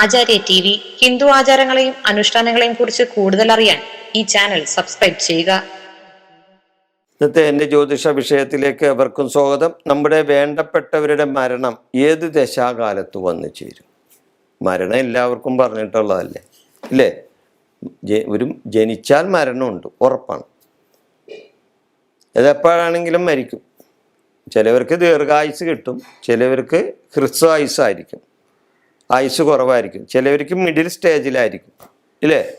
ആചാര്യ T V Hindu ആചാരങ്ങളെയും അനുഷ്ഠാനങ്ങളെയും കുറിച്ച് കൂടുതൽ അറിയാൻ ഈ ചാനൽ സബ്സ്ക്രൈബ് ചെയ്യുക. ഇന്നത്തെ എന്റെ ജ്യോതിഷ വിഷയത്തിലേക്ക് അവർക്കും സ്വാഗതം. നമ്മുടെ വേണ്ടപ്പെട്ടവരുടെ മരണം ഏത് ദശാകാലത്ത് വന്നു ചേരും? മരണം എല്ലാവർക്കും പറഞ്ഞിട്ടുള്ളതല്ലേ? ഇല്ലേ? ഒരു ജനിച്ചാൽ മരണമുണ്ട് ഉറപ്പാണ്. അതെപ്പോഴാണെങ്കിലും മരിക്കും. ചിലവർക്ക് ദീർഘായുസ് കിട്ടും ചിലവർക്ക് ഹ്രസ്വായുസ് ആയുസ്സായിരിക്കും. ആയുസ് കുറവായിരിക്കും. ചിലവർക്ക് മിഡിൽ സ്റ്റേജിലായിരിക്കും ഇല്ലേ?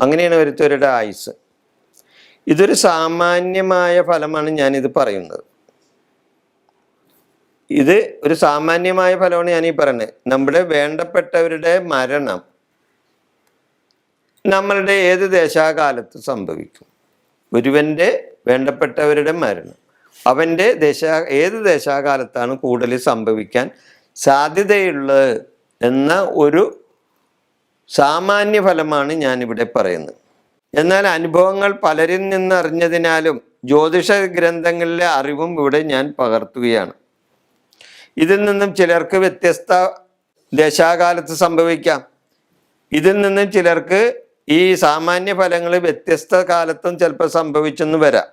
അങ്ങനെയാണ് ഒരുത്തവരുടെ ആയുസ്. ഇതൊരു സാമാന്യമായ ഫലമാണ് ഞാനിത് പറയുന്നത്. ഇത് ഒരു സാമാന്യമായ ഫലമാണ് ഈ പറയുന്നത്. നമ്മുടെ വേണ്ടപ്പെട്ടവരുടെ മരണം നമ്മളുടെ ഏത് ദേശാകാലത്ത് സംഭവിക്കും? ഒരുവന്റെ വേണ്ടപ്പെട്ടവരുടെ മരണം. അവന്റെ ദേശ ഏത് ദേശാകാലത്താണ് കൂടുതൽ സംഭവിക്കാൻ സാധ്യതയുള്ളത്? എന്ന ഒരു സാമാന്യ ഫലമാണ് ഞാനിവിടെ പറയുന്നത്. എന്നാൽ അനുഭവങ്ങൾ പലരിൽ നിന്ന് അറിഞ്ഞതിനാലും ജ്യോതിഷ ഗ്രന്ഥങ്ങളിലെ അറിവും ഇവിടെ ഞാൻ പകർത്തുകയാണ്. ഇതിൽ നിന്നും ചിലർക്ക് വ്യത്യസ്ത ദശാകാലത്ത് സംഭവിക്കാം. ഇതിൽ നിന്നും ചിലർക്ക് ഈ സാമാന്യ ഫലങ്ങൾ വ്യത്യസ്ത കാലത്തും ചിലപ്പോൾ സംഭവിച്ചെന്ന് വരാം.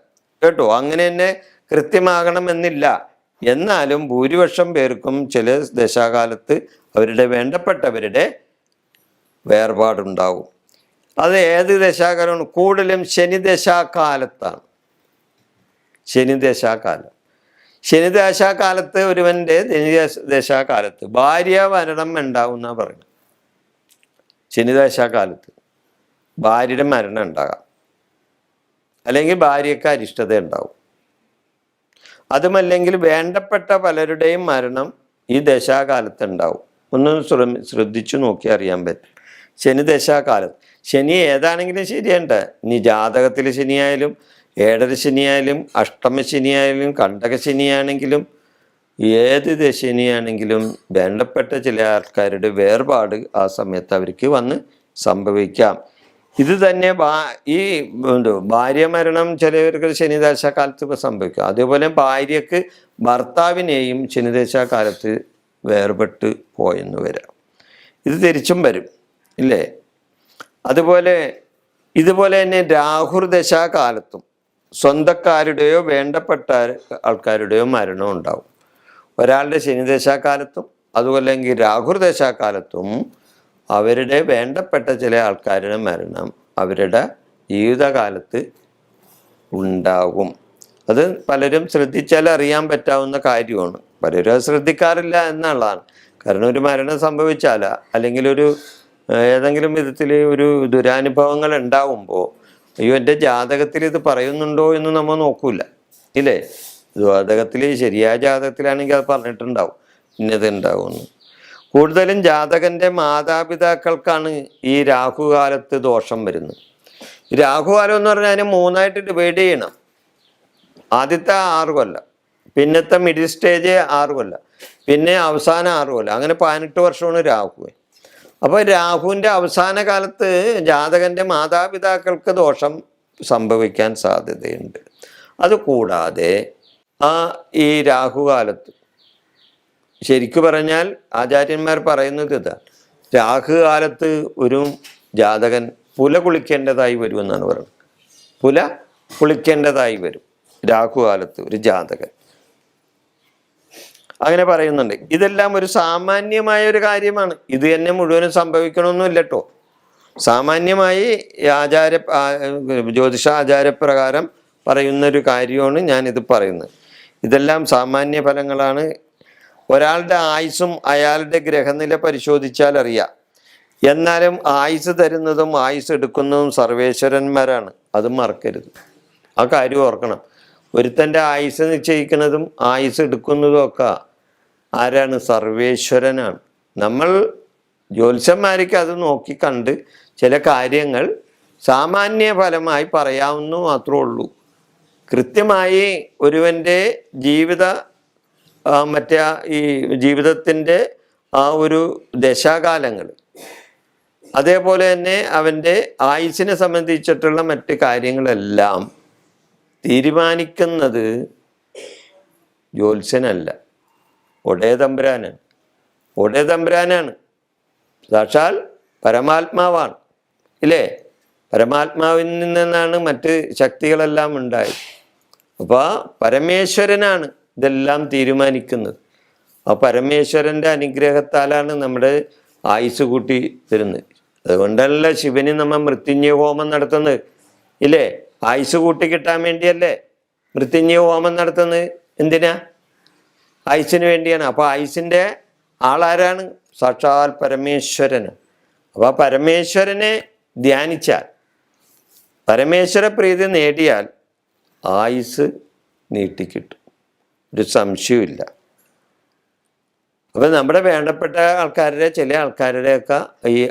കേട്ടോ? അങ്ങനെ തന്നെ കൃത്യമാകണമെന്നില്ല. എന്നാലും ഭൂരിപക്ഷം പേർക്കും ചില ദശാകാലത്ത് അവരുടെ വേണ്ടപ്പെട്ടവരുടെ വേർപാടുണ്ടാവും. അത് ഏത് ദശാകാലമാണ്? കൂടുതലും ശനിദശാകാലത്താണ് ശനിദശാകാലം ശനിദശാകാലത്ത് ഒരുവന്റെ ദശാകാലത്ത് ഭാര്യ മരണം ഉണ്ടാവും ഉണ്ടാവുന്ന പറയുന്നത്. ശനിദശാകാലത്ത് ഭാര്യയുടെ മരണം ഉണ്ടാകാം. അല്ലെങ്കിൽ ഭാര്യയ്ക്ക് അരിഷ്ടത ഉണ്ടാവും. അതുമല്ലെങ്കിൽ വേണ്ടപ്പെട്ട പലരുടെയും മരണം ഈ ദശാകാലത്ത് ഉണ്ടാവും. ഒന്ന് ശ്രമി ശ്രദ്ധിച്ചു നോക്കി അറിയാൻ പറ്റും. ശനി ദശാകാലം. ശനി ഏതാണെങ്കിലും ശരിയണ്ട ഇനി ജാതകത്തിൽ ശനിയായാലും ഏഴര ശനിയായാലും അഷ്ടമ ശനിയായാലും കണ്ടക ശനിയാണെങ്കിലും ഏത് ദശനിയാണെങ്കിലും വേണ്ടപ്പെട്ട ചില ആൾക്കാരുടെ വേർപാട് ആ സമയത്ത് അവർക്ക് വന്ന് സംഭവിക്കാം. ഇത് തന്നെ ഭാ ഈ ഭാര്യ മരണം ചിലവർക്ക് ശനിദശാകാലത്ത് സംഭവിക്കും. അതേപോലെ ഭാര്യക്ക് ഭർത്താവിനെയും ശനിദശ കാലത്ത് വേർപെട്ട് പോയെന്ന് വരാം. ഇത് തിരിച്ചും വരും ഇല്ലേ? അതുപോലെ ഇതുപോലെ തന്നെ രാഹുർദശാകാലത്തും സ്വന്തക്കാരുടെയോ വേണ്ടപ്പെട്ട ആൾക്കാരുടെയോ മരണം ഉണ്ടാവും. ഒരാളുടെ ശനിദശാകാലത്തും അതുമല്ലെങ്കിൽ രാഹുർദശാകാലത്തും അവരുടെ വേണ്ടപ്പെട്ട ചില ആൾക്കാരുടെ മരണം അവരുടെ ജീവിതകാലത്ത് ഉണ്ടാകും. അത് പലരും ശ്രദ്ധിച്ചാൽ അറിയാൻ പറ്റാവുന്ന കാര്യമാണ്. പലരും അത് ശ്രദ്ധിക്കാറില്ല എന്നുള്ളതാണ്. കാരണം ഒരു മരണം സംഭവിച്ചാല അല്ലെങ്കിൽ ഒരു ഏതെങ്കിലും വിധത്തിൽ ഒരു ദുരാനുഭവങ്ങൾ ഉണ്ടാവുമ്പോൾ അയ്യോ എന്റെ ജാതകത്തിൽ ഇത് പറയുന്നുണ്ടോ എന്ന് നമ്മൾ നോക്കൂല. ഇല്ലേ? ജാതകത്തിൽ ശരിയായ ജാതകത്തിലാണെങ്കിൽ അത് പറഞ്ഞിട്ടുണ്ടാവും. ഇന്നത് കൂടുതലും ജാതകന്റെ മാതാപിതാക്കൾക്കാണ് ഈ രാഹുകാലത്ത് ദോഷം വരുന്നത്. രാഹുകാലം എന്ന് പറഞ്ഞാൽ അതിനെ മൂന്നായിട്ട് ഡിവൈഡ് ചെയ്യണം. ആദ്യത്തെ ആറ് കൊല്ലം. പിന്നത്തെ മിഡിൽ സ്റ്റേജ് ആറ് കൊല്ലം. പിന്നെ അവസാന ആറ് കൊല്ലം. അങ്ങനെ പതിനെട്ട് വർഷമാണ് രാഹു അപ്പോൾ രാഹുവിന്റെ അവസാന കാലത്ത് ജാതകന്റെ മാതാപിതാക്കൾക്ക് ദോഷം സംഭവിക്കാൻ സാധ്യതയുണ്ട്. അതുകൂടാതെ ആ ഈ രാഹുകാലത്ത് ശരിക്കു പറഞ്ഞാൽ ആചാര്യന്മാർ പറയുന്നത് ഇതാ രാഹുകാലത്ത് ഒരു ജാതകൻ പുല കുളിക്കേണ്ടതായി വരുമെന്നാണ് പറയുന്നത്. പുല കുളിക്കേണ്ടതായി വരും. രാഹുകാലത്ത് ഒരു ജാതകൻ. അങ്ങനെ പറയുന്നുണ്ട്. ഇതെല്ലാം ഒരു സാമാന്യമായ ഒരു കാര്യമാണ്. ഇത് തന്നെ മുഴുവനും സംഭവിക്കണമെന്നില്ല കേട്ടോ സാമാന്യമായി ആചാര ജ്യോതിഷ ആചാരപ്രകാരം പറയുന്ന ഒരു കാര്യമാണ് ഞാനിത് പറയുന്നത്. ഇതെല്ലാം സാമാന്യ ഫലങ്ങളാണ്. ഒരാളുടെ ആയുസ്സും അയാളുടെ ഗ്രഹനില പരിശോധിച്ചാൽ അറിയാം. എന്നാലും ആയുസ് തരുന്നതും ആയുസ് എടുക്കുന്നതും സർവേശ്വരന്മാരാണ്. അത് മറക്കരുത്. ആ കാര്യം ഓർക്കണം. ഒരുത്തന്റെ ആയുസ് നിശ്ചയിക്കുന്നതും ആയുസ് എടുക്കുന്നതും ഒക്കെ ആരാണ്? സർവേശ്വരനാണ്. നമ്മൾ ജ്യോത്സ്യന്മാർക്ക് അത് നോക്കി കണ്ട് ചില കാര്യങ്ങൾ സാമാന്യ ഫലമായി പറയാവുന്ന മാത്രമേ ഉള്ളൂ. കൃത്യമായി ഒരുവന്റെ ജീവിത മറ്റേ ഈ ജീവിതത്തിന്റെ ആ ഒരു ദശാകാലങ്ങൾ. അതേപോലെ തന്നെ അവന്റെ ആയുസിനെ സംബന്ധിച്ചിട്ടുള്ള മറ്റ് കാര്യങ്ങളെല്ലാം തീരുമാനിക്കുന്നത് ജ്യോത്സ്യനല്ല. ഒടേ തമ്പുരാനാണ് ഒടേ തമ്പുരാനാണ്. സാക്ഷാൽ പരമാത്മാവാണ്. ഇല്ലേ? പരമാത്മാവിൽ നിന്നാണ് മറ്റ് ശക്തികളെല്ലാം ഉണ്ടായത്. അപ്പോൾ പരമേശ്വരനാണ് ഇതെല്ലാം തീരുമാനിക്കുന്നത്. ആ പരമേശ്വരന്റെ അനുഗ്രഹത്താലാണ് നമ്മുടെ ആയുസ് കൂട്ടി തരുന്നത്. അതുകൊണ്ടല്ല ശിവന് നമ്മൾ മൃത്യുഞ്ജയ ഹോമം നടത്തുന്നത്? ഇല്ലേ? ആയുസ് കൂട്ടി കിട്ടാൻ വേണ്ടിയല്ലേ മൃത്യുഞ്ജയ ഹോമം നടത്തുന്നത്? എന്തിനാ? ആയുസിന് വേണ്ടിയാണ്. അപ്പോൾ ഐസിന്റെ ആളാരാണ്? സാക്ഷാൽ പരമേശ്വരന്. അപ്പോൾ പരമേശ്വരനെ ധ്യാനിച്ചാൽ പരമേശ്വര പ്രീതി നേടിയാൽ ആയുസ് നീട്ടിക്കിട്ടും. ഒരു സംശയമില്ല അപ്പം നമ്മുടെ വേണ്ടപ്പെട്ട ആൾക്കാരുടെ ചില ആൾക്കാരുടെയൊക്കെ ഈ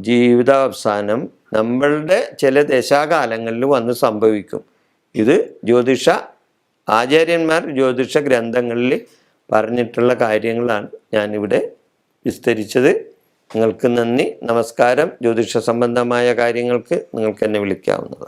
ജീവിതാവസാനം നമ്മളുടെ ചില ദശാകാലങ്ങളിൽ വന്ന് സംഭവിക്കും. ഇത് ജ്യോതിഷ ആചാര്യന്മാർ ജ്യോതിഷ ഗ്രന്ഥങ്ങളിൽ പറഞ്ഞിട്ടുള്ള കാര്യങ്ങളാണ് ഞാനിവിടെ വിസ്തരിച്ചത്. നിങ്ങൾക്ക് നന്ദി. നമസ്കാരം. ജ്യോതിഷ സംബന്ധമായ കാര്യങ്ങൾക്ക് നിങ്ങൾക്ക് എന്നെ വിളിക്കാവുന്നതാണ്.